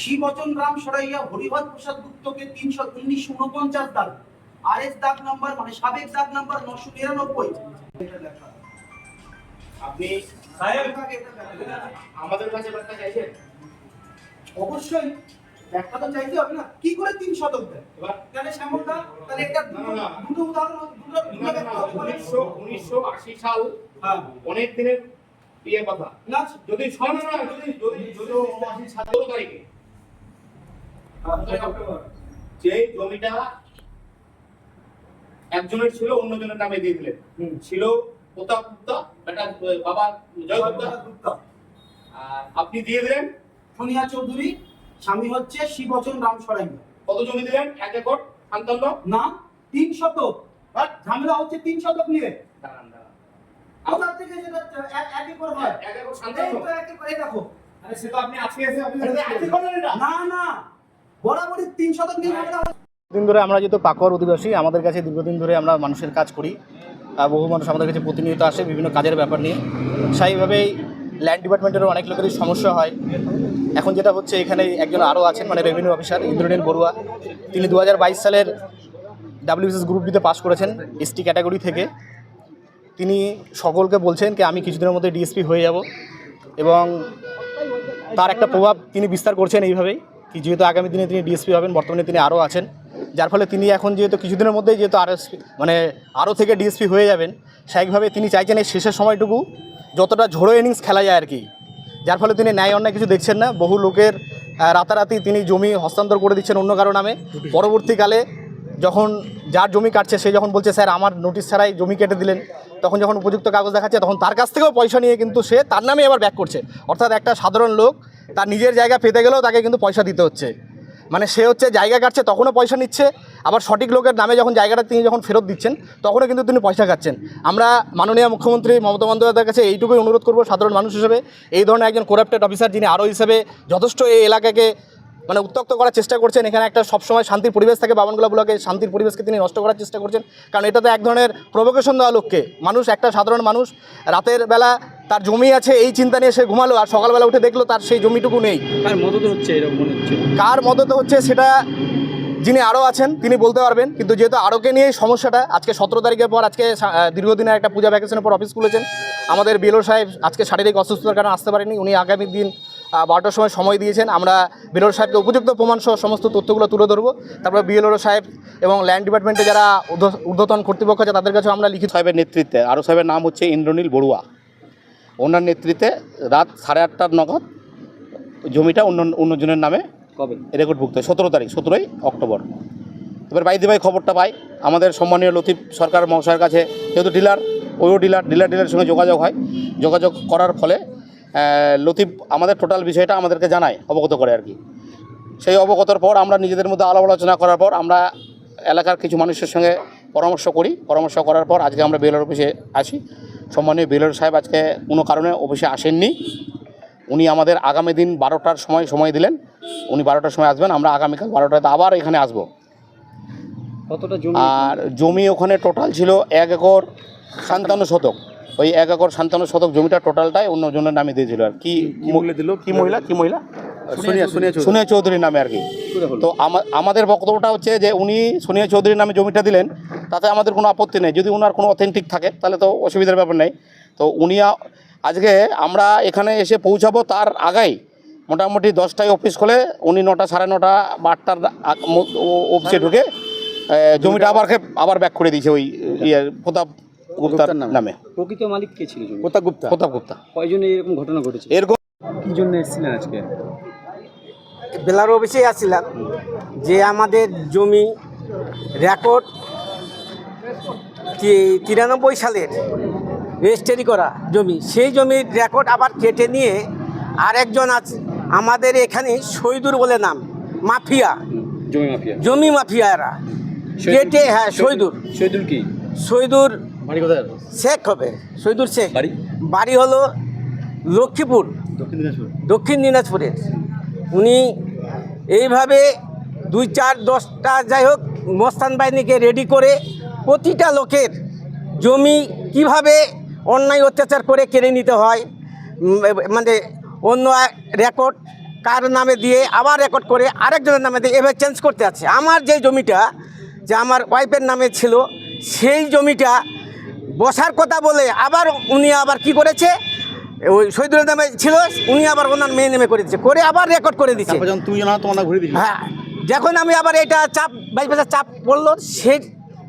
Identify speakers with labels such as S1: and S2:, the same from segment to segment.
S1: শিবচন রাম সরাইয়া হরিহর প্রসাদ গুপ্তকে তিনশো উনিশশো উনপঞ্চাশ দাগ। আর এস দাগ নাম্বার মানে সাবেক দাগ নাম্বার নশো নিরানব্বই।
S2: আপনি আমাদের কাছে ব্যাপারটা চাইছেন?
S1: অবশ্যই ব্যাখ্যা তো চাইতে হবে না। কি করে তিন শতক দেয়
S2: এবার
S1: তাহলে শ্যামল দা তাহলে একটা। দুটো উদাহরণ দুটো ব্যাখ্যা।
S2: উনিশশো উনিশশো আশি সাল
S1: হ্যাঁ।
S2: অনেক দিনের ইয়ে কথা।
S1: না
S2: যদি যদি যদি যদি সতেরো তারিখে। যে জমিটা একজনের ছিল অন্যজনের নামে দিয়ে দিলেন। ছিল প্রতাপ গুপ্তা বেটা বাবা জয় গুপ্তা আর আপনি দিয়ে দিলেন?
S1: সোনিয়া চৌধুরী স্বামী হচ্ছে শিবচন রাম সরাইয়া
S2: কত জমি দিলেন? এক একর সান্তান্ন
S1: না তিন শতক। আর ঝামেলা হচ্ছে তিন শতক নিয়ে।
S2: দাঁড়ান, দাঁড়ান।
S1: কোথা থেকে সেটা এক- এক একর হয়?
S2: এক একর সান্তান্ন
S1: এক একর, দেখো।
S2: আরে সে আপনি আজকে এসে আপনি
S1: আজকে করলেন না না। বরাবরই তিন
S3: দিন ধরে আমরা যেহেতু পাকর অধিবাসী, আমাদের কাছে দীর্ঘদিন ধরে আমরা মানুষের কাজ করি। বহু মানুষ আমাদের কাছে প্রতিনিয়ত আসে বিভিন্ন কাজের ব্যাপার নিয়ে। সেইভাবেই ল্যান্ড ডিপার্টমেন্টেরও অনেক লোকেরই সমস্যা হয়। এখন যেটা হচ্ছে, এখানে একজন আরও আছেন মানে রেভিনিউ অফিসার ইন্দ্রনীল বড়ুয়া। তিনি দু হাজার বাইশ সালের ডাব্লিউবিসিএস গ্রুপ ডিতে পাস করেছেন এসটি ক্যাটাগরি থেকে। তিনি সকলকে বলছেন কি আমি কিছুদিনের মধ্যে ডিএসপি হয়ে যাব। এবং তার একটা প্রভাব তিনি বিস্তার করছেন এইভাবেই। যেহেতু আগামী দিনে তিনি ডিএসপি হবেন বর্তমানে তিনি আরও আছেন। যার ফলে তিনি এখন যেহেতু কিছুদিনের মধ্যেই যেহেতু আর মানে আরও থেকে ডিএসপি হয়ে যাবেন স্বাভাবিকভাবে তিনি চাইছেন এই শেষের সময়টুকু যতটা ঝোড়ো ইনিংস খেলা যায় আর কি। যার ফলে তিনি ন্যায় অন্যায় কিছু দেখছেন না বহু লোকের রাতারাতি তিনি জমি হস্তান্তর করে দিচ্ছেন অন্য কারও নামে। পরবর্তীকালে যখন যার জমি কাটছে সে যখন বলছে স্যার আমার নোটিশ ছাড়াই জমি কেটে দিলেন। তখন যখন উপযুক্ত কাগজ দেখাচ্ছে তখন তার কাছ থেকেও পয়সা নিয়ে কিন্তু সে তার নামে আবার ব্যাক করছে। অর্থাৎ একটা সাধারণ লোক তার নিজের জায়গা পেতে গেলেও তাকে কিন্তু পয়সা দিতে হচ্ছে। মানে সে হচ্ছে জায়গা কাটছে, তখনও পয়সা নিচ্ছে, আবার সঠিক লোকের নামে যখন জায়গাটা তিনি যখন ফেরত দিচ্ছেন, তখনও কিন্তু তিনি পয়সা কাটছেন আমরা মাননীয় মুখ্যমন্ত্রী মমতা বন্দ্যোপাধ্যায়ের কাছে এইটুকুই অনুরোধ করব সাধারণ মানুষ হিসেবে। এই ধরনের একজন করাপ্টেড অফিসার যিনি আরও হিসেবে যথেষ্ট এই এলাকাকে মানে উত্তক্ত করার চেষ্টা করছেন। এখানে একটা সবসময় শান্তির পরিবেশ থাকে বাবানগুলা ব্লকে শান্তির পরিবেশকে তিনি নষ্ট করার চেষ্টা করছেন। কারণ এটাতে এক ধরনের প্রভোকেশন দেওয়া লোককে। মানুষ একটা সাধারণ মানুষ রাতের বেলা তার জমি আছে এই চিন্তা নিয়ে সে ঘুমালো আর সকালবেলা উঠে দেখল তার সেই জমিটুকু নেই।
S4: কার মদত হচ্ছে এরকম মনে হচ্ছে?
S3: কার মদতে হচ্ছে সেটা যিনি আরও আছেন তিনি বলতে পারবেন। কিন্তু যেহেতু আরোকে নিয়ে এই সমস্যাটা আজকে সতেরো তারিখের পর আজকে দীর্ঘদিনের একটা পূজা ভ্যাকেশনের পর অফিস খুলেছেন। আমাদের বিএলও সাহেব আজকে শারীরিক অসুস্থতার কারণে আসতে পারেনি। উনি আগামী দিন বারোটার সময় সময় দিয়েছেন। আমরা বিএলও সাহেবকে উপযুক্ত প্রমাণ সহ সমস্ত তথ্যগুলো তুলে ধরবো। তারপর বিএলও সাহেব এবং ল্যান্ড ডিপার্টমেন্টে যারা ঊর্ধ্ব- ঊর্ধ্বতন কর্তৃপক্ষ আছে তাদের কাছেও আমরা লিখিত
S5: সাহেবের নেতৃত্বে আরও সাহেবের নাম হচ্ছে ইন্দ্রনীল বড়ুয়া। ওনার নেতৃত্বে রাত সাড়ে আটটার নগদ জমিটা অন্য অন্যজনের নামে
S4: কবে?
S5: রেকর্ডভুক্ত সতেরো তারিখ সতেরোই অক্টোবর। এবার বাইদি ভাই খবরটা পাই আমাদের সম্মানীয় লতিফ সরকার মহাশয়ের কাছে যেহেতু ডিলার ওইও ডিলার ডিলার ডিলারের সঙ্গে যোগাযোগ হয়। যোগাযোগ করার ফলে লতিফ আমাদের টোটাল বিষয়টা আমাদেরকে জানায় অবগত করে আর কি। সেই অবগতর পর আমরা নিজেদের মধ্যে আলাপ আলোচনা করার পর আমরা এলাকার কিছু মানুষের সঙ্গে পরামর্শ করি। পরামর্শ করার পর আজকে আমরা বেলোর অফিসে আসি সম্মানীয় বেলোর সাহেব আজকে কোনো কারণে অফিসে আসেননি। উনি আমাদের আগামী দিন বারোটার সময় সময় দিলেন। উনি বারোটার সময় আসবেন আমরা আগামীকাল বারোটাতে আবার এখানে আসব।
S4: কতটা জমি?
S5: আর জমি ওখানে টোটাল ছিল এক একর সান্তান্ন শতক। ওই এক একর সান্তান্ন শতক জমিটা টোটালটাই অন্য জনের নামে দিয়েছিল আর কি।
S4: দিল?
S5: কি মহিলা? কি মহিলা?
S4: সোনিয়া
S5: চৌধুরীর নামে আর কি। তো আমাদের বক্তব্যটা হচ্ছে যে উনি সোনিয়া চৌধুরীর নামে জমিটা দিলেন তাতে আমাদের কোনো আপত্তি নেই। যদি ওনার কোনো অথেন্টিক থাকে তাহলে তো অসুবিধার ব্যাপার নেই। তো উনি আজকে আমরা এখানে এসে পৌঁছাবো তার আগেই। মোটামুটি দশটায় অফিস খোলে উনি নটা সাড়ে নটা বা আটটার অফিসে ঢুকে জমিটা আবার আবার ব্যাক করে দিয়েছে ওই ইয়ে প্রতাপ গুপ্তার
S4: গুপ্তার নামে।
S5: নামে।
S4: প্রকৃত মালিক কে ছিল
S3: প্রতাপ গুপ্তা।
S5: প্রতাপ গুপ্তা।
S4: কয়জনে এরকম ঘটনা ঘটেছে?
S5: এরকম
S4: কি জন্য এসেছিলেন আজকে?
S6: বেলার অফিসে আসছিলাম। যে আমাদের জমি রেকর্ড তিরানব্বই সালের রেজিস্ট্রি করা জমি সেই জমির রেকর্ড আবার কেটে নিয়ে আরেকজন আছে আমাদের এখানে শহীদুর বলে নাম মাফিয়া।
S4: জমি মাফিয়া।
S6: জমি মাফিয়ারা। কেটে হ্যাঁ শহীদুর।
S4: শহীদুল কি?
S6: শহীদুর
S4: বাড়ি কোথায়?
S6: শেখ হবে শহীদুর শেখ।
S4: বাড়ি?
S6: বাড়ি হলো লক্ষ্মীপুর
S4: দক্ষিণ দিনাজপুর।
S6: দক্ষিণ দিনাজপুরের। উনি এইভাবে দুই চার দশটা যাই হোক মস্তান বাহিনীকে রেডি করে প্রতিটা লোকের জমি কীভাবে অন্যায় অত্যাচার করে কেড়ে নিতে হয় মানে অন্য রেকর্ড কার নামে দিয়ে আবার রেকর্ড করে আরেকজনের নামে দিয়ে এভাবে চেঞ্জ করতে আছে। আমার যে জমিটা যে আমার ওয়াইফের নামে ছিল সেই জমিটা বসার কথা বলে আবার উনি আবার কি করেছে? ওই শহীদুলের নামে ছিল উনি আবার ওনার মেয়ে নেমে করে দিচ্ছে করে আবার রেকর্ড করে দিচ্ছে
S3: তুমি ঘুরে
S6: হ্যাঁ যখন আমি আবার এটা চাপ বাইপাসের চাপ পড়ল সেই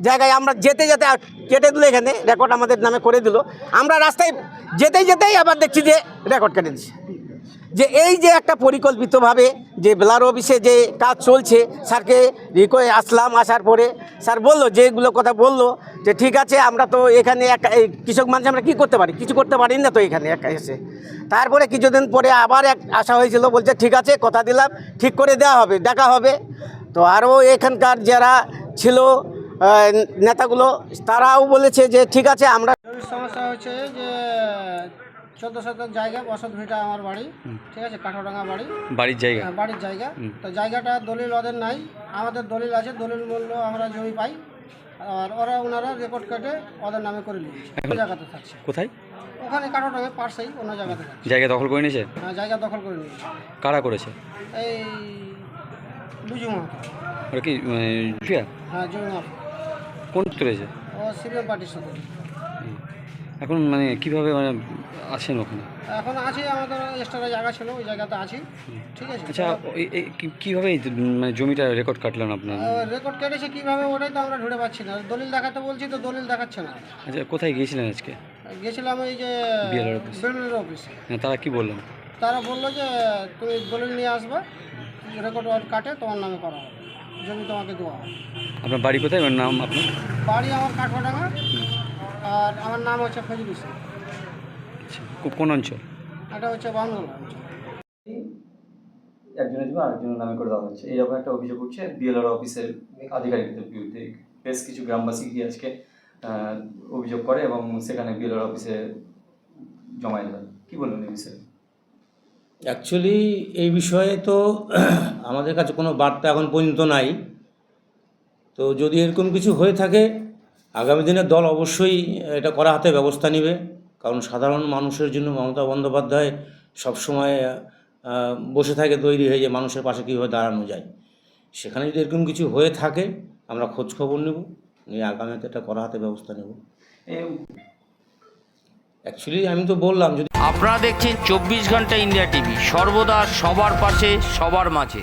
S6: জায়গায় আমরা যেতে যেতে কেটে দিল এখানে রেকর্ড আমাদের নামে করে দিল। আমরা রাস্তায় যেতেই যেতেই আবার দেখছি যে রেকর্ড কেটে দিচ্ছে যে এই যে একটা পরিকল্পিতভাবে যে ব্লার অফিসে যে কাজ চলছে, স্যারকে রিকোয়ে আসলাম, আসার পরে স্যার বলল, যেগুলো কথা বলল, যে ঠিক আছে, আমরা তো এখানে একা, এই কৃষক মানুষ আমরা কী করতে পারি? কিছু করতে পারি না তো এখানে একা এসে। তারপরে কিছুদিন পরে আবার এক আসা হয়েছিল, বলছে ঠিক আছে, কথা দিলাম, ঠিক করে দেওয়া হবে, দেখা হবে। তো আরও এখানকার যারা ছিল নেতাগুলো, তারাও বলেছে যে ঠিক আছে, আমরা
S7: সমস্যা হচ্ছে যে চোদ্দ শতক জায়গা বসত ভিটা আমার বাড়ি ঠিক আছে কাঠোডাঙ্গা বাড়ি।
S4: বাড়ির জায়গা?
S7: হ্যাঁ, বাড়ির জায়গা। তো জায়গাটা দলিল ওদের নাই আমাদের দলিল আছে দলিল মূল্য আমরা জমি পাই আর ওরা ওনারা রেকর্ড কেটে ওদের নামে করে নিয়েছে ওই জায়গাতে থাকছে।
S4: কোথায়?
S7: ওখানে কাঠোডাঙ্গা পার্সেই অন্য জায়গাতে থাকছে।
S4: জায়গা দখল করে নিয়েছে?
S7: হ্যাঁ, জায়গা দখল করে নিয়েছে।
S4: কারা করেছে?
S7: এই বুঝু মাহাতো।
S4: ওরা কি মানে, জুয়া?
S7: হ্যাঁ জমি মাহাতো।
S4: কোন তুলেছে
S7: ও সিপিএম পার্টির সাথে
S4: এখন মানে কীভাবে মানে আছেন ওখানে?
S7: এখন আছি আমাদের এক্সট্রা জায়গা ছিল ওই জায়গাতে আছি। ঠিক আছে।
S4: আচ্ছা কীভাবে মানে জমিটা রেকর্ড কাটলেন আপনার?
S7: রেকর্ড কেটেছে কীভাবে ওটাই তো আমরা ধরে পাচ্ছি না। দলিল দেখাতে বলছি তো দলিল দেখাচ্ছে না।
S4: আচ্ছা কোথায় গিয়েছিলেন আজকে?
S7: গেছিলাম এই যে
S4: BLR অফিস। হ্যাঁ, তারা কি বললেন?
S7: তারা বলল যে তুমি দলিল নিয়ে আসবে রেকর্ড কাটে তোমার নামে করা হবে। জমি তোমাকে দেওয়া হবে।
S4: আপনার বাড়ি কোথায়? নাম আপনার?
S7: বাড়ি আমার কাঠপাডাঙ্গা আর আমার নাম হচ্ছে ফজল হোসেন
S4: আচ্ছা, কোন অঞ্চল?
S7: এটা হচ্ছে বাংলা অঞ্চল।
S8: একজনের জন্য আরেকজনের নামে করে দেওয়া হচ্ছে। এইরকম একটা অভিযোগ উঠছে বিএলআর অফিসের আধিকারিকদের বিরুদ্ধে। বেশ কিছু গ্রামবাসী গিয়ে আজকে অভিযোগ করে এবং সেখানে বিএলআর অফিসে জমা দেয় কি বলবেন এই বিষয়ে?
S9: অ্যাকচুয়ালি এই বিষয়ে তো আমাদের কাছে কোনো বার্তা এখন পর্যন্ত নাই। তো যদি এরকম কিছু হয়ে থাকে আগামী দিনে দল অবশ্যই এটা করা হাতে ব্যবস্থা নেবে, কারণ সাধারণ মানুষের জন্য মমতা বন্দ্যোপাধ্যায় সবসময় বসে থাকে তৈরি হয়ে যে মানুষের পাশে কীভাবে দাঁড়ানো যায়। সেখানে যদি এরকম কিছু হয়ে থাকে, আমরা খোঁজ খবর নেব, নিয়ে আগামীতে এটা করা হাতে ব্যবস্থা নেব। অ্যাকচুয়ালি আমি তো বললাম যদি
S10: আপনারা দেখছেন চব্বিশ ঘণ্টা ইন্ডিয়া টিভি, সর্বদা সবার পাশে, সবার মাঝে।